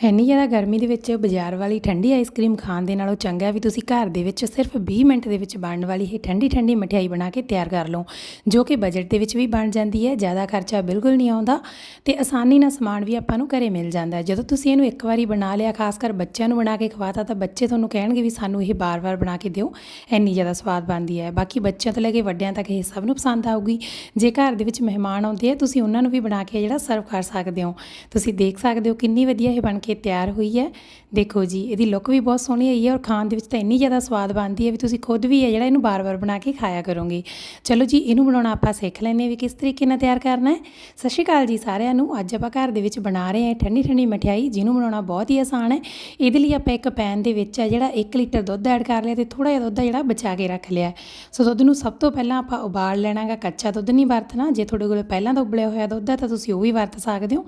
ਇੰਨੀ ਜ਼ਿਆਦਾ ਗਰਮੀ ਦੇ ਵਿੱਚ ਬਾਜ਼ਾਰ ਵਾਲੀ ਠੰਡੀ ਆਈਸਕ੍ਰੀਮ ਖਾਣ ਦੇ ਨਾਲੋਂ ਚੰਗਾ ਵੀ ਤੁਸੀਂ ਘਰ ਦੇ ਵਿੱਚ ਸਿਰਫ 20 ਮਿੰਟ ਦੇ ਵਿੱਚ ਬਣਨ ਵਾਲੀ ਇਹ ਠੰਡੀ ਠੰਡੀ ਮਠਿਆਈ ਬਣਾ ਕੇ ਤਿਆਰ ਕਰ ਲਓ, ਜੋ ਕਿ ਬਜਟ ਦੇ ਵਿੱਚ ਵੀ ਬਣ ਜਾਂਦੀ ਹੈ, ਜ਼ਿਆਦਾ ਖਰਚਾ ਬਿਲਕੁਲ ਨਹੀਂ ਆਉਂਦਾ ਤੇ ਆਸਾਨੀ ਨਾਲ ਸਮਾਨ ਵੀ ਆਪਾਂ ਨੂੰ ਘਰੇ ਮਿਲ ਜਾਂਦਾ ਹੈ। ਜਦੋਂ ਤੁਸੀਂ ਇਹਨੂੰ ਇੱਕ ਵਾਰੀ ਬਣਾ ਲਿਆ, ਖਾਸ ਕਰ ਬੱਚਿਆਂ ਨੂੰ ਬਣਾ ਕੇ ਖਵਾਤਾ, ਤਾਂ ਬੱਚੇ ਤੁਹਾਨੂੰ ਕਹਿਣਗੇ ਵੀ ਸਾਨੂੰ ਇਹ ਬਾਰ-ਬਾਰ ਬਣਾ ਕੇ ਦਿਓ, ਇੰਨੀ ਜ਼ਿਆਦਾ ਸਵਾਦ ਬਣਦੀ ਹੈ। ਬਾਕੀ ਬੱਚਿਆਂ ਤੋਂ ਲੈ ਕੇ ਵੱਡਿਆਂ ਤੱਕ ਇਹ ਸਭ ਨੂੰ ਪਸੰਦ ਆਊਗੀ। ਜੇ ਘਰ ਦੇ ਵਿੱਚ ਮਹਿਮਾਨ ਆਉਂਦੇ ਆ, ਤੁਸੀਂ ਉਹਨਾਂ ਨੂੰ ਵੀ ਬਣਾ ਕੇ ਜਿਹੜਾ ਸਰਵ ਕਰ ਸਕਦੇ ਹੋ। ਤੁਸੀਂ ਦੇਖ ਸਕਦੇ ਹੋ ਕਿੰਨੀ ਵਧੀਆ ਇਹ ਬਣ ਕੇ ਤਿਆਰ ਹੋਈ ਹੈ। ਦੇਖੋ ਜੀ, ਇਹਦੀ ਲੁੱਕ ਵੀ ਬਹੁਤ ਸੋਹਣੀ ਆਈ ਹੈ ਔਰ ਖਾਣ ਦੇ ਵਿੱਚ ਤਾਂ ਇੰਨੀ ਜ਼ਿਆਦਾ ਸਵਾਦ ਬਣਦੀ ਹੈ ਵੀ ਤੁਸੀਂ ਖੁਦ ਵੀ ਹੈ ਜਿਹੜਾ ਇਹਨੂੰ ਬਾਰ-ਬਾਰ ਬਣਾ ਕੇ ਖਾਇਆ ਕਰੋਗੇ। ਚਲੋ ਜੀ, ਇਹਨੂੰ ਬਣਾਉਣਾ ਆਪਾਂ ਸਿੱਖ ਲੈਂਦੇ ਵੀ ਕਿਸ ਤਰੀਕੇ ਨਾਲ ਤਿਆਰ ਕਰਨਾ ਹੈ। ਸਤਿ ਸ਼੍ਰੀ ਅਕਾਲ ਜੀ ਸਾਰਿਆਂ ਨੂੰ। ਅੱਜ ਆਪਾਂ ਘਰ ਦੇ ਵਿੱਚ ਬਣਾ ਰਹੇ ਹਾਂ ਠੰਡੀ ਠੰਡੀ ਮਠਿਆਈ, ਜਿਹਨੂੰ ਬਣਾਉਣਾ ਬਹੁਤ ਹੀ ਆਸਾਨ ਹੈ। ਇਹਦੇ ਲਈ ਆਪਾਂ ਇੱਕ ਪੈਨ ਦੇ ਵਿੱਚ ਹੈ ਜਿਹੜਾ 1 ਲੀਟਰ ਦੁੱਧ ਐਡ ਕਰ ਲਿਆ ਤੇ ਥੋੜਾ ਜਿਹਾ ਦੁੱਧ ਜਿਹੜਾ ਬਚਾ ਕੇ ਰੱਖ ਲਿਆ ਸੋ ਦੁੱਧ ਨੂੰ ਸਭ ਤੋਂ ਪਹਿਲਾਂ ਆਪਾਂ ਉਬਾਲ ਲੈਣਾਗਾ, ਕੱਚਾ ਦੁੱਧ ਨਹੀਂ ਵਰਤਣਾ। ਜੇ ਤੁਹਾਡੇ ਕੋਲ ਪਹਿਲਾਂ ਤਾਂ ਉਬਲਿਆ ਹੋਇਆ ਦੁੱਧ ਹੈ ਤਾਂ ਤੁਸੀਂ ਉਹ ਵੀ ਵਰਤ ਸਕਦੇ ਹੋ।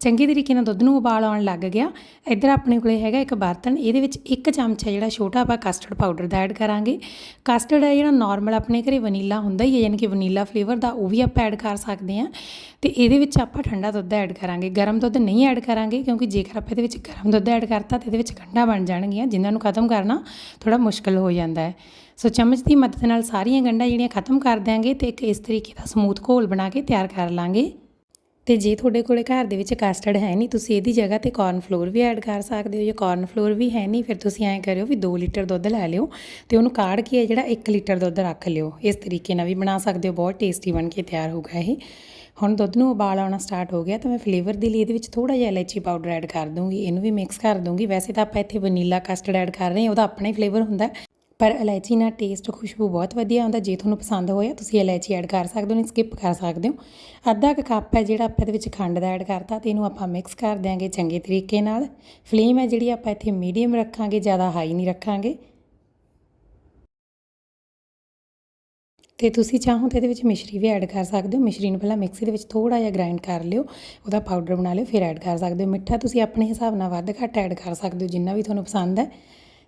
ਚੰਗੇ ਤਰੀਕੇ ਨਾਲ ਦੁੱਧ ਨੂੰ ਉਬਾਲ ਆਉਣ ਲੱਗ ਗਿਆ। ਇੱਧਰ ਆਪਣੇ ਕੋਲੇ ਹੈਗਾ ਇੱਕ ਬਰਤਨ, ਇਹਦੇ ਵਿੱਚ ਇੱਕ ਚਮਚਾ ਜਿਹੜਾ ਛੋਟਾ ਆਪਾਂ ਕਸਟਰਡ ਪਾਊਡਰ ਦਾ ਐਡ ਕਰਾਂਗੇ। ਕਸਟਰਡ ਹੈ ਜਿਹੜਾ ਨਾਰਮਲ ਆਪਣੇ ਘਰੇ ਵਨੀਲਾ ਹੁੰਦਾ ਹੀ ਹੈ ਯਾਨੀ ਕਿ ਵਨੀਲਾ ਫਲੇਵਰ ਦਾ, ਉਹ ਵੀ ਆਪਾਂ ਐਡ ਕਰ ਸਕਦੇ ਹਾਂ ਤੇ ਇਹਦੇ ਵਿੱਚ ਆਪਾਂ ਠੰਡਾ ਦੁੱਧ ਐਡ ਕਰਾਂਗੇ। ਗਰਮ ਦੁੱਧ ਨਹੀਂ ਐਡ ਕਰਾਂਗੇ, ਕਿਉਂਕਿ ਜੇਕਰ ਆਪਾਂ ਇਹਦੇ ਵਿੱਚ ਗਰਮ ਦੁੱਧ ਐਡ ਕਰਤਾ, ਤੇ ਇਹਦੇ ਵਿੱਚ ਗੰਢਾਂ ਬਣ ਜਾਣਗੀਆਂ, ਜਿਨ੍ਹਾਂ ਨੂੰ ਖਤਮ ਕਰਨਾ ਥੋੜਾ ਮੁਸ਼ਕਲ ਹੋ ਜਾਂਦਾ ਹੈ। ਸੋ ਚਮਚ ਦੀ ਮਦਦ ਨਾਲ ਸਾਰੀਆਂ ਗੰਢਾਂ ਜਿਹੜੀਆਂ ਖਤਮ ਕਰ ਦਿਆਂਗੇ ਤੇ ਇੱਕ ਇਸ ਤਰੀਕੇ ਦਾ ਸਮੂਥ ਘੋਲ ਬਣਾ ਕੇ ਤਿਆਰ ਕਰ ਲਾਂਗੇ। ਤੇ ਜੇ ਤੁਹਾਡੇ ਕੋਲੇ ਘਰ ਦੇ ਵਿੱਚ ਕਸਟਰਡ ਹੈ ਨਹੀਂ, ਤੁਸੀਂ ਇਹਦੀ ਜਗ੍ਹਾ ਤੇ ਕਾਰਨ ਫਲੋਰ ਵੀ ਐਡ ਕਰ ਸਕਦੇ ਹੋ, ਜੇ ਕਾਰਨ ਫਲੋਰ ਵੀ ਹੈ ਨਹੀਂ, ਫਿਰ ਤੁਸੀਂ ਐਂ ਕਰਿਓ ਵੀ 2 ਲੀਟਰ ਦੁੱਧ ਲੈ ਲਿਓ ਤੇ ਉਹਨੂੰ ਕਾੜ ਕੇ ਹੈ ਜਿਹੜਾ 1 ਲੀਟਰ ਦੁੱਧ ਰੱਖ ਲਿਓ। ਇਸ ਤਰੀਕੇ ਨਾਲ ਵੀ ਬਣਾ ਸਕਦੇ ਹੋ, ਬਹੁਤ ਟੇਸਟੀ ਬਣ ਕੇ ਤਿਆਰ ਹੋਊਗਾ ਇਹ। ਹੁਣ ਦੁੱਧ ਨੂੰ ਉਬਾਲ ਆਉਣਾ ਸਟਾਰਟ ਹੋ ਗਿਆ, ਤਾਂ ਮੈਂ ਫਲੇਵਰ ਦੇ ਲਈ ਇਹਦੇ ਵਿੱਚ ਥੋੜਾ ਜਿਹਾ ਇਲਾਇਚੀ ਪਾਊਡਰ ਐਡ ਕਰ ਦੂੰਗੀ, ਇਹਨੂੰ ਵੀ ਮਿਕਸ ਕਰ ਦੂੰਗੀ। ਵੈਸੇ ਤਾਂ ਆਪਾਂ ਇੱਥੇ ਵਨੀਲਾ ਕਸਟਰਡ ਐਡ ਕਰ ਰਹੇ ਹਾਂ, ਉਹਦਾ ਆਪਣਾ ਹੀ ਫਲੇਵਰ ਹੁੰਦਾ। ਪਰ ਇਲਾਇਚੀ ਨਾਲ ਟੇਸਟ ਖੁਸ਼ਬੂ ਬਹੁਤ ਵਧੀਆ ਆਉਂਦਾ, ਜੇ ਤੁਹਾਨੂੰ ਪਸੰਦ ਹੋਇਆ, ਤੁਸੀਂ ਇਲਾਇਚੀ ਐਡ ਕਰ ਸਕਦੇ ਹੋ, ਨਹੀਂ ਸਕਿਪ ਕਰ ਸਕਦੇ ਹੋ। ਅੱਧਾ ਕੁ ਕੱਪ ਹੈ ਜਿਹੜਾ ਆਪਾਂ ਇਹਦੇ ਵਿੱਚ ਖੰਡ ਦਾ ਐਡ ਕਰਤਾ ਤੇ ਇਹਨੂੰ ਆਪਾਂ ਮਿਕਸ ਕਰ ਦਿਆਂਗੇ ਚੰਗੇ ਤਰੀਕੇ ਨਾਲ। ਫਲੇਮ ਹੈ ਜਿਹੜੀ ਆਪਾਂ ਇੱਥੇ ਮੀਡੀਅਮ ਰੱਖਾਂਗੇ, ਜ਼ਿਆਦਾ ਹਾਈ ਨਹੀਂ ਰੱਖਾਂਗੇ। ਤੇ ਤੁਸੀਂ ਚਾਹੋ ਤਾਂ ਇਹਦੇ ਵਿੱਚ ਮਿਸ਼ਰੀ ਵੀ ਐਡ ਕਰ ਸਕਦੇ ਹੋ। ਮਿਸ਼ਰੀ ਨੂੰ ਪਹਿਲਾਂ ਮਿਕਸੀ ਦੇ ਵਿੱਚ ਥੋੜਾ ਜਿਹਾ ਗ੍ਰਾਈਂਡ ਕਰ ਲਿਓ, ਉਹਦਾ ਪਾਊਡਰ ਬਣਾ ਲਿਓ, ਫਿਰ ਐਡ ਕਰ ਸਕਦੇ ਹੋ। ਮਿੱਠਾ ਤੁਸੀਂ ਆਪਣੇ ਹਿਸਾਬ ਨਾਲ ਵੱਧ ਘੱਟ ਐਡ ਕਰ ਸਕਦੇ ਹੋ, ਜਿੰਨਾ ਵੀ ਤੁਹਾਨੂੰ ਪਸੰਦ ਹੈ।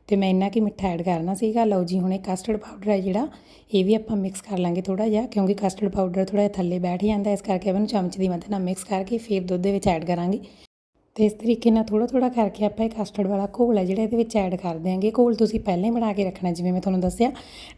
ਤੇ ਮੈਂ ਇੰਨਾ ਕਿ ਮਿੱਠਾ ਐਡ ਕਰਨਾ ਸੀਗਾ। ਲਓ ਜੀ, ਹੁਣ ਇਹ ਕਸਟਰਡ ਪਾਊਡਰ ਹੈ ਜਿਹੜਾ, ਇਹ ਵੀ ਆਪਾਂ ਮਿਕਸ ਕਰ ਲਾਂਗੇ ਥੋੜਾ ਜਿਹਾ, ਕਿਉਂਕਿ ਕਸਟਰਡ ਪਾਊਡਰ ਥੋੜਾ ਜਿਹਾ ਥੱਲੇ ਬੈਠ ਜਾਂਦਾ, ਇਸ ਕਰਕੇ ਆਪਾਂ ਨੂੰ ਚਮਚ ਦੀ ਮਦਦ ਨਾਲ ਮਿਕਸ ਕਰਕੇ ਫਿਰ ਦੁੱਧ ਦੇ ਵਿੱਚ ਐਡ ਕਰਾਂਗੇ। ਤੇ ਇਸ ਤਰੀਕੇ ਨਾਲ ਥੋੜਾ ਥੋੜਾ ਕਰਕੇ ਆਪਾਂ ਇਹ ਕਸਟਰਡ ਵਾਲਾ ਘੋਲ ਹੈ ਜਿਹੜਾ ਇਹਦੇ ਵਿੱਚ ਐਡ ਕਰ ਦਿਆਂਗੇ। ਘੋਲ ਤੁਸੀਂ ਪਹਿਲਾਂ ਹੀ ਬਣਾ ਕੇ ਰੱਖਣਾ, ਜਿਵੇਂ ਮੈਂ ਤੁਹਾਨੂੰ ਦੱਸਿਆ।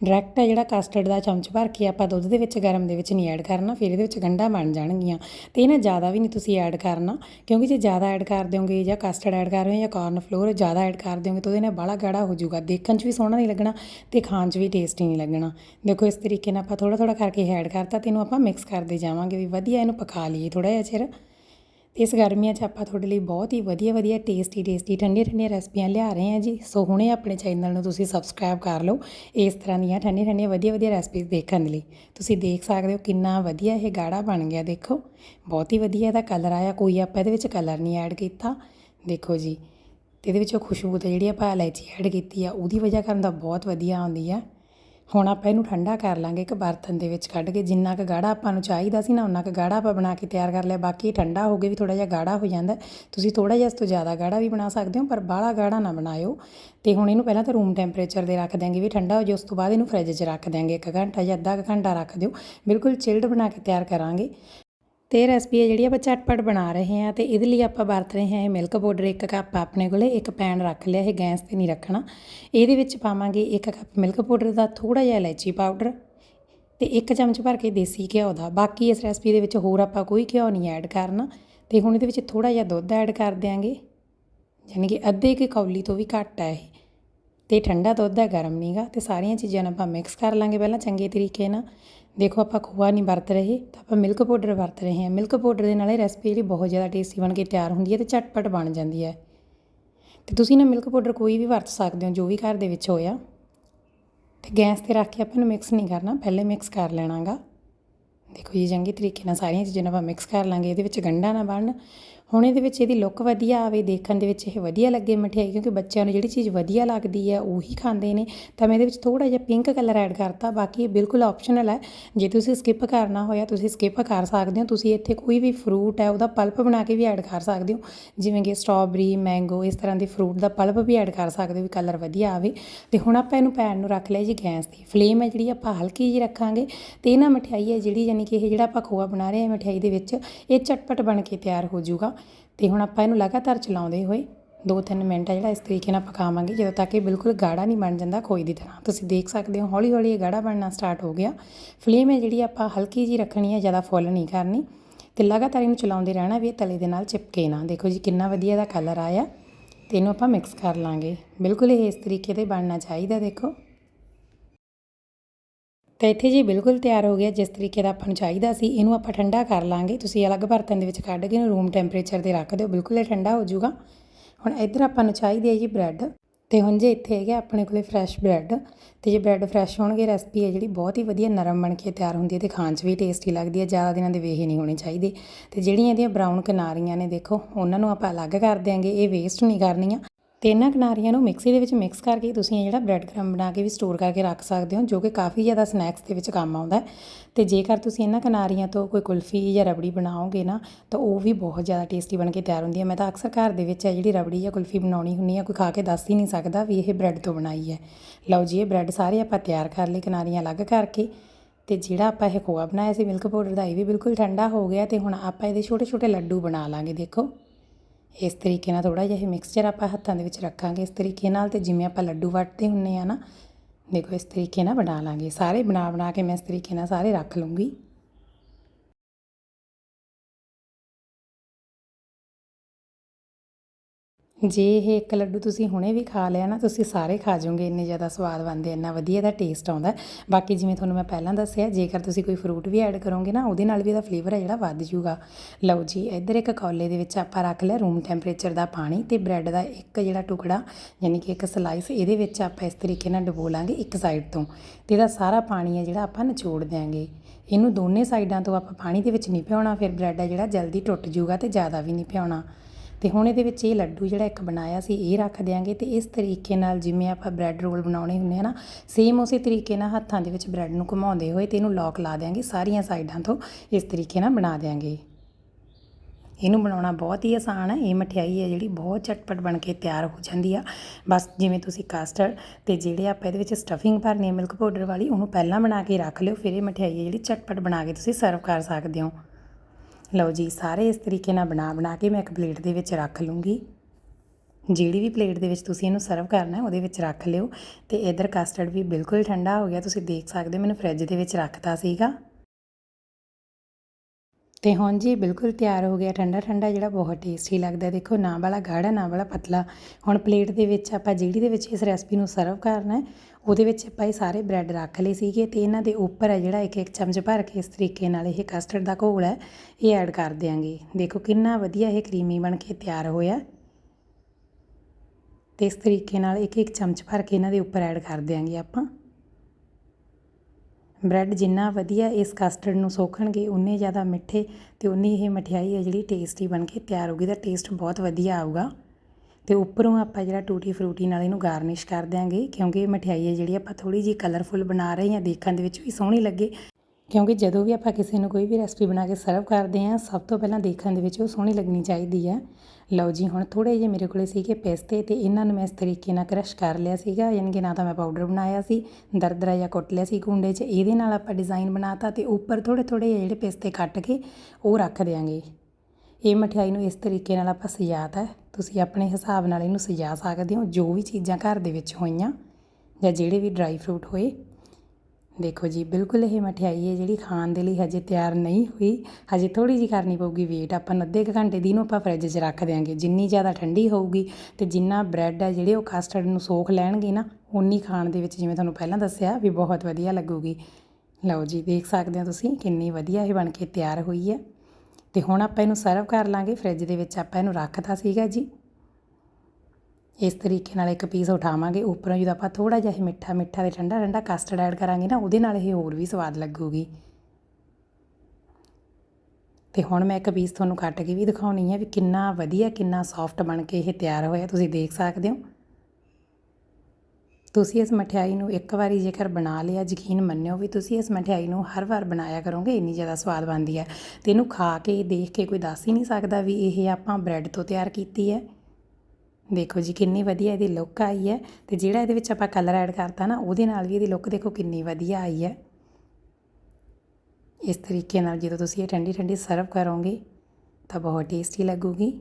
ਡਾਇਰੈਕਟ ਹੈ ਜਿਹੜਾ ਕਸਟਰਡ ਦਾ ਚਮਚ ਭਰ ਕੇ ਆਪਾਂ ਦੁੱਧ ਦੇ ਵਿੱਚ, ਗਰਮ ਦੇ ਵਿੱਚ ਨਹੀਂ ਐਡ ਕਰਨਾ, ਫਿਰ ਇਹਦੇ ਵਿੱਚ ਗੰਢਾਂ ਬਣ ਜਾਣਗੀਆਂ। ਤੇ ਇਹਨਾਂ ਜ਼ਿਆਦਾ ਵੀ ਨਹੀਂ ਤੁਸੀਂ ਐਡ ਕਰਨਾ, ਕਿਉਂਕਿ ਜੇ ਜ਼ਿਆਦਾ ਐਡ ਕਰ ਦਿਓਗੇ ਜਾਂ ਕਸਟਰਡ ਐਡ ਕਰ ਰਹੇ ਹੋ ਜਾਂ ਕਾਰਨ ਫਲੋਰ ਜ਼ਿਆਦਾ ਐਡ ਕਰ ਦਿਓਗੇ ਤਾਂ ਉਹਦੇ ਨਾਲ ਬਾਲਾ ਗਾੜਾ ਹੋ ਜਾਊਗਾ। ਦੇਖਣ 'ਚ ਵੀ ਸੋਹਣਾ ਨਹੀਂ ਲੱਗਣਾ ਤੇ ਖਾਣ 'ਚ ਵੀ ਟੇਸਟੀ ਨਹੀਂ ਲੱਗਣਾ। ਦੇਖੋ ਇਸ ਤਰੀਕੇ ਨਾਲ ਆਪਾਂ ਥੋੜਾ ਥੋੜਾ ਕਰਕੇ ਐਡ ਕਰਤਾ, ਤੇ ਇਹਨੂੰ ਆਪਾਂ ਮਿਕਸ ਕਰਦੇ ਜਾਵਾਂਗੇ ਵੀ ਵਧੀਆ ਇਹਨੂੰ ਪਕਾ ਲਈਏ ਥੋੜਾ ਜਿਹਾ ਚਿਰ। ਇਸ ਗਰਮੀਆਂ 'ਚ ਆਪਾਂ ਤੁਹਾਡੇ ਲਈ ਬਹੁਤ ਹੀ ਵਧੀਆ ਵਧੀਆ ਟੇਸਟੀ ਟੇਸਟੀ ਠੰਡੀਆਂ ਠੰਡੀਆਂ ਰੈਸਪੀਆਂ ਲਿਆ ਰਹੇ ਹਾਂ ਜੀ। ਸੋ ਹੁਣੇ ਆਪਣੇ ਚੈਨਲ ਨੂੰ ਤੁਸੀਂ ਸਬਸਕ੍ਰਾਈਬ ਕਰ ਲਓ ਇਸ ਤਰ੍ਹਾਂ ਦੀਆਂ ਠੰਡੀਆਂ ਠੰਡੀਆਂ ਵਧੀਆ ਵਧੀਆ ਰੈਸਪੀਜ਼ ਦੇਖਣ ਲਈ। ਤੁਸੀਂ ਦੇਖ ਸਕਦੇ ਹੋ ਕਿੰਨਾ ਵਧੀਆ ਇਹ ਗਾੜਾ ਬਣ ਗਿਆ, ਦੇਖੋ। ਬਹੁਤ ਹੀ ਵਧੀਆ ਇਹਦਾ ਕਲਰ ਆਇਆ, ਕੋਈ ਆਪਾਂ ਇਹਦੇ ਵਿੱਚ ਕਲਰ ਨਹੀਂ ਐਡ ਕੀਤਾ। ਦੇਖੋ ਜੀ, ਤੇ ਇਹਦੇ ਵਿੱਚੋਂ ਖੁਸ਼ਬੂ ਤਾਂ ਜਿਹੜੀ ਆਪਾਂ ਇਲਾਇਚੀ ਐਡ ਕੀਤੀ ਆ, ਉਹਦੀ ਵਜ੍ਹਾ ਕਰਨ ਦਾ ਬਹੁਤ ਵਧੀਆ ਆਉਂਦੀ ਆ। ਹੁਣ ਆਪਾਂ ਇਹਨੂੰ ਠੰਡਾ ਕਰ ਲਾਂਗੇ ਇੱਕ ਬਰਤਨ ਦੇ ਵਿੱਚ ਕੱਢ ਕੇ, ਜਿੰਨਾ ਕੁ ਗਾੜਾ ਆਪਾਂ ਨੂੰ ਚਾਹੀਦਾ ਸੀ ਨਾ ਉਹਨਾਂ ਕੁ ਗਾੜਾ ਆਪਾਂ ਬਣਾ ਕੇ ਤਿਆਰ ਕਰ ਲਿਆ। ਬਾਕੀ ਠੰਡਾ ਹੋ ਕੇ ਵੀ ਥੋੜਾ ਜਿਹਾ ਗਾੜਾ ਹੋ ਜਾਂਦਾ। ਤੁਸੀਂ ਥੋੜਾ ਜਿਹਾ ਇਸ ਤੋਂ ਜ਼ਿਆਦਾ ਗਾੜਾ ਵੀ ਬਣਾ ਸਕਦੇ ਹੋ, ਪਰ ਬਾਹਲਾ ਗਾੜਾ ਨਾ ਬਣਾਇਓ। ਤੇ ਹੁਣ ਇਹਨੂੰ ਪਹਿਲਾਂ ਤਾਂ ਰੂਮ ਟੈਂਪਰੇਚਰ ਦੇ ਰੱਖ ਦਿਆਂਗੇ ਵੀ ਠੰਡਾ ਹੋ ਜੇ ਉਸ ਤੋਂ ਬਾਅਦ ਇਹਨੂੰ ਫ੍ਰਿਜ 'ਚ ਰੱਖ ਦਿਆਂਗੇ ਇੱਕ ਘੰਟਾ ਜਾਂ ਅੱਧਾ ਕੁ ਘੰਟਾ ਰੱਖ ਦਿਓ। ਬਿਲਕੁਲ ਚਿਲਡ ਬਣਾ ਕੇ ਤਿਆਰ ਕਰਾਂਗੇ। ਤੇ ਇਹ ਰੈਸਪੀ ਹੈ ਜਿਹੜੀ ਆਪਾਂ ਝਟਪਟ ਬਣਾ ਰਹੇ ਹਾਂ ਤੇ ਇਹਦੇ ਲਈ ਆਪਾਂ ਵਰਤ ਰਹੇ ਹਾਂ ਇਹ ਮਿਲਕ ਪਾਊਡਰ ਇੱਕ ਕੱਪ ਆਪਣੇ ਕੋਲੇ, ਇੱਕ ਪੈਨ ਰੱਖ ਲਿਆ, ਇਹ ਗੈਸ ਤੇ ਨਹੀਂ ਰੱਖਣਾ। ਇਹਦੇ ਵਿੱਚ ਪਾਵਾਂਗੇ ਇੱਕ ਕੱਪ ਮਿਲਕ ਪਾਊਡਰ ਦਾ ਥੋੜਾ ਜਿਹਾ ਇਲਾਇਚੀ ਪਾਊਡਰ ਤੇ ਇੱਕ ਚਮਚ ਭਰ ਕੇ ਦੇਸੀ ਘਿਓ ਦਾ। ਬਾਕੀ ਇਸ ਰੈਸਪੀ ਦੇ ਵਿੱਚ ਹੋਰ ਆਪਾਂ ਕੋਈ ਘਿਓ ਨਹੀਂ ਐਡ ਕਰਨਾ ਤੇ ਹੁਣ ਇਹਦੇ ਵਿੱਚ ਥੋੜਾ ਜਿਹਾ ਦੁੱਧ ਐਡ ਕਰ ਦਿਆਂਗੇ ਯਾਨੀ ਕਿ ਅੱਧੇ ਕਿ ਕੌਲੀ ਤੋਂ ਵੀ ਘੱਟ ਹੈ ਇਹ। ਤੇ ਠੰਡਾ ਦੁੱਧ ਹੈ, ਗਰਮ ਨਹੀਂਗਾ ਤੇ ਸਾਰੀਆਂ ਚੀਜ਼ਾਂ ਨੂੰ ਆਪਾਂ ਮਿਕਸ ਕਰ ਲਾਂਗੇ ਪਹਿਲਾਂ ਚੰਗੇ ਤਰੀਕੇ ਨਾਲ। ਦੇਖੋ ਆਪਾਂ ਖੋਆ ਨਹੀਂ ਵਰਤ ਰਹੇ, ਤਾਂ ਆਪਾਂ ਮਿਲਕ ਪਾਊਡਰ ਵਰਤ ਰਹੇ ਹਾਂ। ਮਿਲਕ ਪਾਊਡਰ ਦੇ ਨਾਲ ਇਹ ਰੈਸਪੀ ਜਿਹੜੀ ਬਹੁਤ ਜ਼ਿਆਦਾ ਟੇਸਟੀ ਬਣ ਕੇ ਤਿਆਰ ਹੁੰਦੀ ਹੈ ਤੇ ਝਟਪਟ ਬਣ ਜਾਂਦੀ ਹੈ। ਤੇ ਤੁਸੀਂ ਨਾ ਮਿਲਕ ਪਾਊਡਰ ਕੋਈ ਵੀ ਵਰਤ ਸਕਦੇ ਹੋ, ਜੋ ਵੀ ਘਰ ਦੇ ਵਿੱਚ ਹੋਇਆ। ਤੇ ਗੈਸ ਤੇ ਰੱਖ ਕੇ ਆਪਾਂ ਨੂੰ ਮਿਕਸ ਨਹੀਂ ਕਰਨਾ, ਪਹਿਲੇ ਮਿਕਸ ਕਰ ਲੈਣਾਗਾ। ਦੇਖੋ ਜੀ, ਚੰਗੇ ਤਰੀਕੇ ਨਾਲ ਸਾਰੀਆਂ ਚੀਜ਼ਾਂ ਨੂੰ ਆਪਾਂ ਮਿਕਸ ਕਰ ਲਾਂਗੇ, ਇਹਦੇ ਵਿੱਚ ਗੰਢਾ ਨਾ ਬਣਨ। ਹੁਣ ਇਹਦੇ ਵਿੱਚ ਇਹਦੀ ਲੁੱਕ ਵਧੀਆ ਆਵੇ, ਦੇਖਣ ਦੇ ਵਿੱਚ ਇਹ ਵਧੀਆ ਲੱਗੇ ਮਠਿਆਈ, ਕਿਉਂਕਿ ਬੱਚਿਆਂ ਨੂੰ ਜਿਹੜੀ ਚੀਜ਼ ਵਧੀਆ ਲੱਗਦੀ ਹੈ ਉਹੀ ਖਾਂਦੇ ਨੇ। ਤਾਂ ਮੈਂ ਇਹਦੇ ਵਿੱਚ ਥੋੜਾ ਜਿਹਾ ਪਿੰਕ ਕਲਰ ਐਡ ਕਰਤਾ, ਬਾਕੀ ਇਹ ਬਿਲਕੁਲ ਆਪਸ਼ਨਲ ਹੈ। ਜੇ ਤੁਸੀਂ ਸਕਿਪ ਕਰਨਾ ਹੋਇਆ, ਤੁਸੀਂ ਸਕਿਪ ਕਰ ਸਕਦੇ ਹੋ। ਤੁਸੀਂ ਇੱਥੇ ਕੋਈ ਵੀ ਫਰੂਟ ਹੈ, ਉਹਦਾ ਪਲਪ ਬਣਾ ਕੇ ਵੀ ਐਡ ਕਰ ਸਕਦੇ ਹੋ। ਜਿਵੇਂ ਕਿ ਸਟ੍ਰਾਬੇਰੀ ਮੈਂਗੋ ਇਸ ਤਰ੍ਹਾਂ ਦੇ ਫਰੂਟ ਦਾ ਪਲਪ ਵੀ ਐਡ ਕਰ ਸਕਦੇ ਹੋ ਵੀ ਕਲਰ ਵਧੀਆ ਆਵੇ। ਤੇ ਹੁਣ ਆਪਾਂ ਇਹਨੂੰ ਪੈਨ ਨੂੰ ਰੱਖ ਲਿਆ ਜੀ ਗੈਸ ਤੇ। ਫਲੇਮ ਹੈ ਜਿਹੜੀ, ਆਪਾਂ ਹਲਕੀ ਜੀ ਰੱਖਾਂਗੇ। ਤੇ ਨਾ ਮਠਿਆਈ ਹੈ ਜਿਹੜੀ, ਯਾਨੀ ਕਿ ਇਹ ਜਿਹੜਾ ਆਪਾਂ ਖੋਆ ਬਣਾ ਰਹੇ ਹਾਂ ਮਠਿਆਈ ਦੇ ਵਿੱਚ, ਇਹ ਚਟਪਟ ਬਣ ਕੇ ਤਿਆਰ ਹੋ ਜਾਊਗਾ। ਤੇ ਹੁਣ ਆਪਾਂ ਇਹਨੂੰ ਲਗਾਤਾਰ ਚਲਾਉਂਦੇ ਹੋਏ 2-3 ਮਿੰਟ ਆ ਜਿਹੜਾ ਇਸ ਤਰੀਕੇ ਨਾਲ ਪਕਾਵਾਂਗੇ, ਜਦੋਂ ਤੱਕ ਇਹ ਬਿਲਕੁਲ ਗਾੜਾ ਨਹੀਂ ਬਣ ਜਾਂਦਾ ਖੋਏ ਦੀ ਤਰ੍ਹਾਂ। ਤੁਸੀਂ ਦੇਖ ਸਕਦੇ ਹੋ ਹੌਲੀ ਹੌਲੀ ਇਹ ਗਾੜਾ ਬਣਨਾ ਸਟਾਰਟ ਹੋ ਗਿਆ। ਫਲੇਮ ਹੈ ਜਿਹੜੀ ਆਪਾਂ ਹਲਕੀ ਜੀ ਰੱਖਣੀ ਹੈ, ਜ਼ਿਆਦਾ ਫੁੱਲ ਨਹੀਂ ਕਰਨੀ। ਤੇ ਲਗਾਤਾਰ ਇਹਨੂੰ ਚਲਾਉਂਦੇ ਰਹਿਣਾ ਵੀ ਇਹ ਤਲੇ ਦੇ ਨਾਲ ਚਿਪਕੇ ਨਾ। ਦੇਖੋ ਜੀ, ਕਿੰਨਾ ਵਧੀਆ ਦਾ ਕਲਰ ਆਇਆ। ਤੇ ਇਹਨੂੰ ਆਪਾਂ ਮਿਕਸ ਕਰ ਲਾਂਗੇ। ਬਿਲਕੁਲ ਇਹ ਇਸ ਤਰੀਕੇ ਤੇ ਬਣਨਾ ਚਾਹੀਦਾ, ਦੇਖੋ। ਤੇ ਇੱਥੇ ਜੀ ਬਿਲਕੁਲ ਤਿਆਰ ਹੋ ਗਿਆ। ਜਿਸ ਤਰੀਕੇ ਦਾ ਆਪਾਂ ਨੂੰ ਚਾਹੀਦਾ ਸੀ, ਇਹਨੂੰ ਆਪਾਂ ਠੰਡਾ ਕਰ ਲਾਂਗੇ। ਤੁਸੀਂ ਅਲੱਗ ਬਰਤਨ ਦੇ ਵਿੱਚ ਕੱਢ ਕੇ ਇਹਨੂੰ ਰੂਮ ਟੈਂਪਰੇਚਰ ਤੇ ਰੱਖ ਦਿਓ। ਬਿਲਕੁਲ ਇਹ ਠੰਡਾ ਹੋ ਜਾਊਗਾ। ਹੁਣ ਇੱਧਰ ਆਪਾਂ ਨੂੰ ਚਾਹੀਦੀ ਹੈ ਜੀ ਬ੍ਰੈਡ ਤੇ ਹੁਣ ਜੇ ਇੱਥੇ ਹੈਗਾ ਆਪਣੇ ਕੋਲੇ ਫਰੈਸ਼ ਬ੍ਰੈਡ ਤੇ ਜੇ ਬ੍ਰੈਡ ਫਰੈਸ਼ ਹੋਣਗੇ ਰੈਸਪੀ ਹੈ ਜਿਹੜੀ ਬਹੁਤ ਹੀ ਵਧੀਆ ਨਰਮ ਬਣ ਕੇ ਤਿਆਰ ਹੁੰਦੀ ਹੈ ਤੇ ਖਾਣ 'ਚ ਵੀ ਟੇਸਟੀ ਲੱਗਦੀ ਹੈ। ਜ਼ਿਆਦਾ ਦਿਨਾਂ ਦੇ ਵੇਹੇ ਨਹੀਂ ਹੋਣੇ ਚਾਹੀਦੇ। ਤੇ ਜਿਹੜੀਆਂ ਇਹਦੀਆਂ ਬਰਾਊਨ ਕਿਨਾਰੀਆਂ ਨੇ, ਦੇਖੋ, ਉਹਨਾਂ ਨੂੰ ਆਪਾਂ ਅਲੱਗ ਕਰ ਦਿਆਂਗੇ। ਇਹ ਵੇਸਟ ਨਹੀਂ ਕਰਨੀਆਂ। ਤੇ ਇਹਨਾਂ ਕਿਨਾਰੀਆਂ ਨੂੰ ਮਿਕਸੀ ਦੇ ਵਿੱਚ ਮਿਕਸ ਕਰਕੇ ਤੁਸੀਂ ਇਹ ਜਿਹੜਾ ਬ੍ਰੈਡ ਕ੍ਰਮ ਬਣਾ ਕੇ ਵੀ ਸਟੋਰ ਕਰਕੇ ਰੱਖ ਸਕਦੇ ਹੋ, ਜੋ ਕਿ ਕਾਫੀ ਜ਼ਿਆਦਾ ਸਨੈਕਸ ਦੇ ਵਿੱਚ ਕੰਮ ਆਉਂਦਾ ਹੈ। ਤੇ ਜੇਕਰ ਤੁਸੀਂ ਇਹਨਾਂ ਕਿਨਾਰੀਆਂ ਤੋਂ ਕੋਈ ਕੁਲਫੀ ਜਾਂ ਰਬੜੀ ਬਣਾਓਗੇ ਨਾ, ਤਾਂ ਉਹ ਵੀ ਬਹੁਤ ਜ਼ਿਆਦਾ ਟੇਸਟੀ ਬਣ ਕੇ ਤਿਆਰ ਹੁੰਦੀ ਹੈ। ਮੈਂ ਤਾਂ ਅਕਸਰ ਘਰ ਦੇ ਵਿੱਚ ਹੈ ਜਿਹੜੀ ਰਬੜੀ ਜਾਂ ਕੁਲਫੀ ਬਣਾਉਣੀ ਹੁੰਦੀ ਹੈ, ਕੋਈ ਖਾ ਕੇ ਦੱਸ ਹੀ ਨਹੀਂ ਸਕਦਾ ਵੀ ਇਹ ਬ੍ਰੈਡ ਤੋਂ ਬਣਾਈ ਹੈ। ਲਓ ਜੀ, ਇਹ ਬ੍ਰੈਡ ਸਾਰੇ ਆਪਾਂ ਤਿਆਰ ਕਰ ਲਏ ਕਿਨਾਰੀਆਂ ਅਲੱਗ ਕਰਕੇ। ਤੇ ਜਿਹੜਾ ਆਪਾਂ ਇਹ ਖੋਆ ਬਣਾਇਆ ਸੀ ਮਿਲਕ ਪਾਊਡਰ ਦਾ, ਇਹ ਵੀ ਬਿਲਕੁਲ ਠੰਡਾ ਹੋ ਗਿਆ ਤੇ ਹੁਣ ਆਪਾਂ ਇਹਦੇ ਛੋਟੇ ਛੋਟੇ ਲੱਡੂ ਬਣਾ ਲਾਂਗੇ, ਦੇਖੋ। ਇਸ ਤਰੀਕੇ ਨਾਲ ਥੋੜਾ ਜਿਹਾ ਇਹ ਮਿਕਸਚਰ ਆਪਾਂ ਹੱਥਾਂ ਦੇ ਵਿੱਚ ਰੱਖਾਂਗੇ। ਇਸ ਤਰੀਕੇ ਨਾਲ ਤੇ ਜਿਵੇਂ ਆਪਾਂ ਲੱਡੂ ਵੱਟਦੇ ਹੁੰਨੇ ਆ ਨਾ, ਦੇਖੋ ਇਸ ਤਰੀਕੇ ਨਾਲ ਬਣਾ ਲਾਂਗੇ। ਸਾਰੇ ਬਣਾ ਬਣਾ ਕੇ ਮੈਂ ਇਸ ਤਰੀਕੇ ਨਾਲ ਸਾਰੇ ਰੱਖ ਲੂੰਗੀ। ਜੇ ਇਹ ਇੱਕ ਲੱਡੂ ਤੁਸੀਂ ਹੁਣੇ ਵੀ ਖਾ ਲਿਆ ਨਾ, ਤੁਸੀਂ ਸਾਰੇ ਖਾ ਜਾਓਗੇ, ਇੰਨੇ ਜ਼ਿਆਦਾ ਸਵਾਦ ਬਣਦੇ ਇੰਨਾ ਵਧੀਆ ਦਾ ਟੇਸਟ ਆਉਂਦਾ। ਬਾਕੀ ਜਿਵੇਂ ਤੁਹਾਨੂੰ ਮੈਂ ਪਹਿਲਾਂ ਦੱਸਿਆ, ਜੇਕਰ ਤੁਸੀਂ ਕੋਈ ਫਰੂਟ ਵੀ ਐਡ ਕਰੋਗੇ ਨਾ, ਉਹਦੇ ਨਾਲ ਵੀ ਇਹਦਾ ਫਲੇਵਰ ਹੈ ਜਿਹੜਾ ਵੱਧ ਜੂਗਾ ਲਓ ਜੀ, ਇੱਧਰ ਇੱਕ ਕੌਲੇ ਦੇ ਵਿੱਚ ਆਪਾਂ ਰੱਖ ਲਿਆ ਰੂਮ ਟੈਂਪਰੇਚਰ ਦਾ ਪਾਣੀ ਤੇ ਬ੍ਰੈਡ ਦਾ ਇੱਕ ਜਿਹੜਾ ਟੁਕੜਾ, ਯਾਨੀ ਕਿ ਇੱਕ ਸਲਾਈਸ ਇਹਦੇ ਵਿੱਚ ਆਪਾਂ ਇਸ ਤਰੀਕੇ ਨਾਲ ਡਬੋ ਲਾਂਗੇ ਇੱਕ ਸਾਈਡ ਤੋਂ। ਤੇ ਇਹਦਾ ਸਾਰਾ ਪਾਣੀ ਹੈ ਜਿਹੜਾ ਆਪਾਂ ਨਿਚੋੜ ਦਿਆਂਗੇ। ਇਹਨੂੰ ਦੋਨੇ ਸਾਈਡਾਂ ਤੋਂ ਆਪਾਂ ਪਾਣੀ ਦੇ ਵਿੱਚ ਨਹੀਂ ਭਿਉਣਾ, ਫਿਰ ਬ੍ਰੈਡ ਹੈ ਜਿਹੜਾ ਜਲਦੀ ਟੁੱਟ ਜੂਗਾ ਤੇ ਜ਼ਿਆਦਾ ਵੀ ਨਹੀਂ ਭਿਉਣਾ। ਤੇ ਹੁਣ ਇਹਦੇ ਵਿੱਚ ਇਹ ਲੱਡੂ ਜਿਹੜਾ ਇੱਕ ਬਣਾਇਆ ਸੀ, ਇਹ ਰੱਖ ਦਿਆਂਗੇ ਤੇ ਇਸ ਤਰੀਕੇ ਨਾਲ ਜਿਵੇਂ ਆਪਾਂ ਬ੍ਰੈਡ ਰੋਲ ਬਣਾਉਣੇ ਹੁੰਦੇ ਆ ਨਾ ਸੇਮ ਉਸੇ ਤਰੀਕੇ ਨਾਲ ਹੱਥਾਂ ਦੇ ਵਿੱਚ ਬ੍ਰੈਡ ਨੂੰ ਘੁਮਾਉਂਦੇ ਹੋਏ ਤੇ ਇਹਨੂੰ ਲੌਕ ਲਾ ਦਿਆਂਗੇ, ਸਾਰੀਆਂ ਸਾਈਡਾਂ ਤੋਂ ਇਸ ਤਰੀਕੇ ਨਾਲ ਬਣਾ ਦਿਆਂਗੇ। ਇਹਨੂੰ ਬਣਾਉਣਾ ਬਹੁਤ ਹੀ ਆਸਾਨ ਹੈ ਇਹ ਮਠਿਆਈ ਹੈ ਜਿਹੜੀ ਬਹੁਤ ਝਟਪਟ ਬਣ ਕੇ ਤਿਆਰ ਹੋ ਜਾਂਦੀ ਆ। ਬਸ ਜਿਵੇਂ ਤੁਸੀਂ ਕਾਸਟਰਡ ਤੇ ਜਿਹੜੇ ਆਪਾਂ ਇਹਦੇ ਵਿੱਚ ਸਟਫਿੰਗ ਭਰਨੀ ਹੈ ਮਿਲਕ ਪਾਊਡਰ ਵਾਲੀ, ਉਹਨੂੰ ਪਹਿਲਾਂ ਬਣਾ ਕੇ ਰੱਖ ਲਿਓ, ਫਿਰ ਇਹ ਮਠਿਆਈ ਹੈ ਜਿਹੜੀ ਝਟਪਟ ਬਣਾ ਕੇ ਤੁਸੀਂ ਸਰਵ ਕਰ ਸਕਦੇ ਹੋ। ਲਓ ਜੀ, ਸਾਰੇ ਇਸ ਤਰੀਕੇ ਨਾਲ ਬਣਾ ਬਣਾ ਕੇ ਮੈਂ ਇੱਕ ਪਲੇਟ ਦੇ ਵਿੱਚ ਰੱਖ ਲੂੰਗੀ। ਜਿਹੜੀ ਵੀ ਪਲੇਟ ਦੇ ਵਿੱਚ ਤੁਸੀਂ ਇਹਨੂੰ ਸਰਵ ਕਰਨਾ ਹੈ, ਉਹਦੇ ਵਿੱਚ ਰੱਖ ਲਿਓ। ਤੇ ਇਧਰ ਕਸਟਰਡ ਵੀ ਬਿਲਕੁਲ ਠੰਡਾ ਹੋ ਗਿਆ, ਤੁਸੀਂ ਦੇਖ ਸਕਦੇ ਹੋ, ਮੈਨੂੰ ਫ੍ਰਿਜ ਦੇ ਵਿੱਚ ਰੱਖਤਾ ਸੀਗਾ। ਤੇ ਹੁਣ ਜੀ ਬਿਲਕੁਲ ਤਿਆਰ ਹੋ ਗਿਆ, ਠੰਡਾ ਠੰਡਾ ਜਿਹੜਾ ਬਹੁਤ ਟੇਸਟੀ ਲੱਗਦਾ। ਦੇਖੋ, ਨਾ ਵਾਲਾ ਗਾੜਾ, ਨਾ ਵਾਲਾ ਪਤਲਾ। ਹੁਣ ਪਲੇਟ ਦੇ ਵਿੱਚ ਆਪਾਂ ਜਿਹੜੀ ਦੇ ਵਿੱਚ ਇਸ ਰੈਸਪੀ ਨੂੰ ਸਰਵ ਕਰਨਾ ਹੈ, ਉਹਦੇ ਵਿੱਚ ਆਪਾਂ ਇਹ ਸਾਰੇ ਬ੍ਰੈਡ ਰੱਖ ਲਏ ਸੀਗੇ ਤੇ ਇਹਨਾਂ ਦੇ ਉੱਪਰ ਹੈ ਜਿਹੜਾ ਇੱਕ ਇੱਕ ਚਮਚ ਭਰ ਕੇ ਇਸ ਤਰੀਕੇ ਨਾਲ ਇਹ ਕਸਟਰਡ ਦਾ ਘੋਲ ਹੈ, ਇਹ ਐਡ ਕਰ ਦਿਆਂਗੇ। ਦੇਖੋ, ਕਿੰਨਾ ਵਧੀਆ ਇਹ ਕਰੀਮੀ ਬਣ ਕੇ ਤਿਆਰ ਹੋਇਆ। ਤੇ ਇਸ ਤਰੀਕੇ ਨਾਲ ਇੱਕ ਇੱਕ ਚਮਚ ਭਰ ਕੇ ਇਹਨਾਂ ਦੇ ਉੱਪਰ ਐਡ ਕਰ ਦਿਆਂਗੇ ਆਪਾਂ। ਬ੍ਰੈਡ ਜਿੰਨਾ ਵਧੀਆ ਇਸ ਕਸਟਰਡ ਨੂੰ ਸੋਖਣਗੇ ਉਨੇ ਜ਼ਿਆਦਾ ਮਿੱਠੇ ਤੇ ਉਨੀ ਇਹ ਮਠਿਆਈ ਹੈ ਜਿਹੜੀ ਟੇਸਟੀ ਬਣ ਕੇ ਤਿਆਰ ਹੋਗੀ ਦਾ ਟੇਸਟ ਬਹੁਤ ਵਧੀਆ ਆਊਗਾ। ਤੇ ਉੱਪਰੋਂ ਆਪਾਂ ਜਿਹੜਾ ਟੂਟੀ ਫਰੂਟੀ ਨਾਲ ਇਹਨੂੰ ਗਾਰਨਿਸ਼ ਕਰ ਦਿਆਂਗੇ, ਕਿਉਂਕਿ ਇਹ ਮਠਿਆਈ ਹੈ ਜਿਹੜੀ ਆਪਾਂ ਥੋੜੀ ਜੀ ਕਲਰਫੁਲ ਬਣਾ ਰਹੇ ਹਾਂ, ਦੇਖਣ ਦੇ ਵਿੱਚ ਵੀ ਸੋਹਣੀ ਲੱਗੇ। ਕਿਉਂਕਿ ਜਦੋਂ ਵੀ ਆਪਾਂ ਕਿਸੇ ਨੂੰ ਕੋਈ ਵੀ ਰੈਸਪੀ ਬਣਾ ਕੇ ਸਰਵ ਕਰਦੇ ਹਾਂ, ਸਭ ਤੋਂ ਪਹਿਲਾਂ ਦੇਖਣ ਦੇ ਵਿੱਚ ਉਹ ਸੋਹਣੀ ਲੱਗਣੀ ਚਾਹੀਦੀ ਹੈ। ਲਓ ਜੀ, ਹੁਣ ਥੋੜੇ ਜਿਹੇ ਮੇਰੇ ਕੋਲੇ ਸੀਗੇ ਪਿਸਤੇ ਤੇ ਇਹਨਾਂ ਨੂੰ ਮੈਂ ਇਸ ਤਰੀਕੇ ਨਾਲ ਕਰਸ਼ ਕਰ ਲਿਆ ਸੀਗਾ, ਯਾਨੀ ਕਿ ਨਾ ਤਾਂ ਮੈਂ ਪਾਊਡਰ ਬਣਾਇਆ ਸੀ ਦਰਦਰਾ ਜਾਂ ਕੁੱਟ ਲਿਆ ਸੀ ਕੁੰਡੇ 'ਚ, ਇਹਦੇ ਨਾਲ ਆਪਾਂ ਡਿਜ਼ਾਈਨ ਬਣਾਤਾ ਤੇ ਉੱਪਰ ਥੋੜੇ ਥੋੜੇ ਜਿਹੜੇ ਪਿਸਤੇ ਕੱਟ ਕੇ ਉਹ ਰੱਖ ਦਿਆਂਗੇ। ਇਹ ਮਠਿਆਈ ਨੂੰ ਇਸ ਤਰੀਕੇ ਨਾਲ ਆਪਾਂ ਸਜਾਤਾ ਤੁਸੀਂ ਆਪਣੇ ਹਿਸਾਬ ਨਾਲ ਇਹਨੂੰ ਸਜਾ ਸਕਦੇ ਹੋ, ਜੋ ਵੀ ਚੀਜ਼ਾਂ ਘਰ ਦੇ ਵਿੱਚ ਹੋਈਆਂ ਜਾਂ ਜਿਹੜੇ ਵੀ ਡਰਾਈ ਫਰੂਟ ਹੋਏ ਦੇਖੋ ਜੀ, ਬਿਲਕੁਲ ਇਹ ਮਠਿਆਈ ਹੈ ਜਿਹੜੀ ਖਾਣ ਦੇ ਲਈ ਹਜੇ ਤਿਆਰ ਨਹੀਂ ਹੋਈ। ਹਜੇ ਥੋੜੀ ਜਿਹੀ ਕਰਨੀ ਪਊਗੀ ਵੇਟ ਆਪਾਂ ਨੂੰ ਅੱਧੇ ਕੁ ਘੰਟੇ ਦੀ ਨੂੰ ਆਪਾਂ ਫਰਿੱਜ 'ਚ ਰੱਖ ਦਿਆਂਗੇ। ਜਿੰਨੀ ਜ਼ਿਆਦਾ ਠੰਡੀ ਹੋਊਗੀ ਤੇ ਜਿੰਨਾ ਬ੍ਰੈਡ ਹੈ ਜਿਹੜੇ ਉਹ ਕਸਟਰਡ ਨੂੰ ਸੋਖ ਲੈਣਗੇ ਨਾ ਉਨੀ ਖਾਣ ਦੇ ਵਿੱਚ ਜਿਵੇਂ ਤੁਹਾਨੂੰ ਪਹਿਲਾਂ ਦੱਸਿਆ ਵੀ ਬਹੁਤ ਵਧੀਆ ਲੱਗੂਗੀ। ਲਓ ਜੀ, ਦੇਖ ਸਕਦੇ ਹੋ ਤੁਸੀਂ ਕਿੰਨੀ ਵਧੀਆ ਇਹ ਬਣ ਕੇ ਤਿਆਰ ਹੋਈ ਹੈ। ਤੇ ਹੁਣ ਆਪਾਂ ਇਹਨੂੰ ਸਰਵ ਕਰ ਲਾਂਗੇ। ਫ੍ਰਿਜ ਦੇ ਵਿੱਚ ਆਪਾਂ ਇਹਨੂੰ ਰੱਖਤਾ ਸੀਗਾ ਜੀ। ਇਸ ਤਰੀਕੇ ਨਾਲ ਇੱਕ ਪੀਸ ਉਠਾਵਾਂਗੇ। ਉੱਪਰੋਂ ਜਦੋਂ ਆਪਾਂ ਥੋੜਾ ਜਿਹਾ ਮਿੱਠਾ ਮਿੱਠਾ ਤੇ ਠੰਡਾ ਠੰਡਾ ਕਸਟਰਡ ਐਡ ਕਰਾਂਗੇ ਨਾ, ਉਹਦੇ ਨਾਲ ਇਹ ਹੋਰ ਵੀ ਸਵਾਦ ਲੱਗੂਗੀ। ਤੇ ਹੁਣ ਮੈਂ ਇੱਕ ਪੀਸ ਤੁਹਾਨੂੰ ਕੱਟ ਕੇ ਵੀ ਦਿਖਾਉਣੀ ਹੈ ਵੀ ਕਿੰਨਾ ਵਧੀਆ, ਕਿੰਨਾ ਸੌਫਟ ਬਣ ਕੇ ਇਹ ਤਿਆਰ ਹੋਇਆ। ਤੁਸੀਂ ਦੇਖ ਸਕਦੇ ਹੋ। ਤੁਸੀਂ ਇਸ ਮਠਿਆਈ ਨੂੰ ਇੱਕ ਵਾਰੀ ਜੇਕਰ ਬਣਾ ਲਿਆ, ਯਕੀਨ ਮੰਨਿਓ ਵੀ ਤੁਸੀਂ ਇਸ ਮਠਿਆਈ ਨੂੰ ਹਰ ਵਾਰ ਬਣਾਇਆ ਕਰੋਗੇ, ਇੰਨੀ ਜ਼ਿਆਦਾ ਸਵਾਦ ਬਣਦੀ ਹੈ ਤੇ ਇਹਨੂੰ ਖਾ ਕੇ ਦੇਖ ਕੇ ਕੋਈ ਦੱਸ ਹੀ ਨਹੀਂ ਸਕਦਾ ਵੀ ਇਹ ਆਪਾਂ ਬ੍ਰੈਡ ਤੋਂ ਤਿਆਰ ਕੀਤੀ ਹੈ। ਦੇਖੋ ਜੀ, ਕਿੰਨੀ ਵਧੀਆ ਇਹਦੀ ਲੁੱਕ ਆਈ ਹੈ ਤੇ ਜਿਹੜਾ ਇਹਦੇ ਵਿੱਚ ਆਪਾਂ ਕਲਰ ਐਡ ਕਰਤਾ ਨਾ, ਉਹਦੇ ਨਾਲ ਵੀ ਇਹਦੀ ਲੁੱਕ ਦੇਖੋ ਕਿੰਨੀ ਵਧੀਆ ਆਈ ਹੈ। ਇਸ ਤਰੀਕੇ ਨਾਲ ਜਦੋਂ ਤੁਸੀਂ ਇਹ ਠੰਡੀ ਠੰਡੀ ਸਰਵ ਕਰੋਗੇ, ਤਾਂ ਬਹੁਤ ਟੇਸਟੀ ਲੱਗੂਗੀ।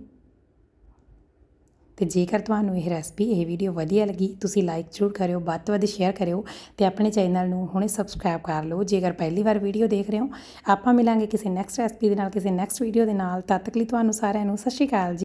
ਤੇ ਜੇਕਰ ਤੁਹਾਨੂੰ ਇਹ ਰੈਸਪੀ ਇਹ ਵੀਡੀਓ ਵਧੀਆ ਲੱਗੀ, ਤੁਸੀਂ ਲਾਈਕ ਜ਼ਰੂਰ ਕਰਿਓ, ਵੱਧ ਤੋਂ ਵੱਧ ਸ਼ੇਅਰ ਕਰਿਓ ਤੇ ਆਪਣੇ ਚੈਨਲ ਨੂੰ ਹੁਣੇ ਸਬਸਕ੍ਰਾਈਬ ਕਰ ਲਓ। ਜੇਕਰ ਪਹਿਲੀ ਵਾਰ ਵੀਡੀਓ ਦੇਖ ਰਹੇ ਹੋ, ਆਪਾਂ ਮਿਲਾਂਗੇ ਕਿਸੇ ਨੈਕਸਟ ਰੈਸਪੀ ਦੇ ਨਾਲ, ਕਿਸੇ ਨੈਕਸਟ ਵੀਡੀਓ ਦੇ ਨਾਲ। ਤਦ ਤੱਕ ਲਈ ਤੁਹਾਨੂੰ ਸਾਰਿਆਂ ਨੂੰ ਸਤਿ ਸ਼੍ਰੀ ਅਕਾਲ ਜੀ।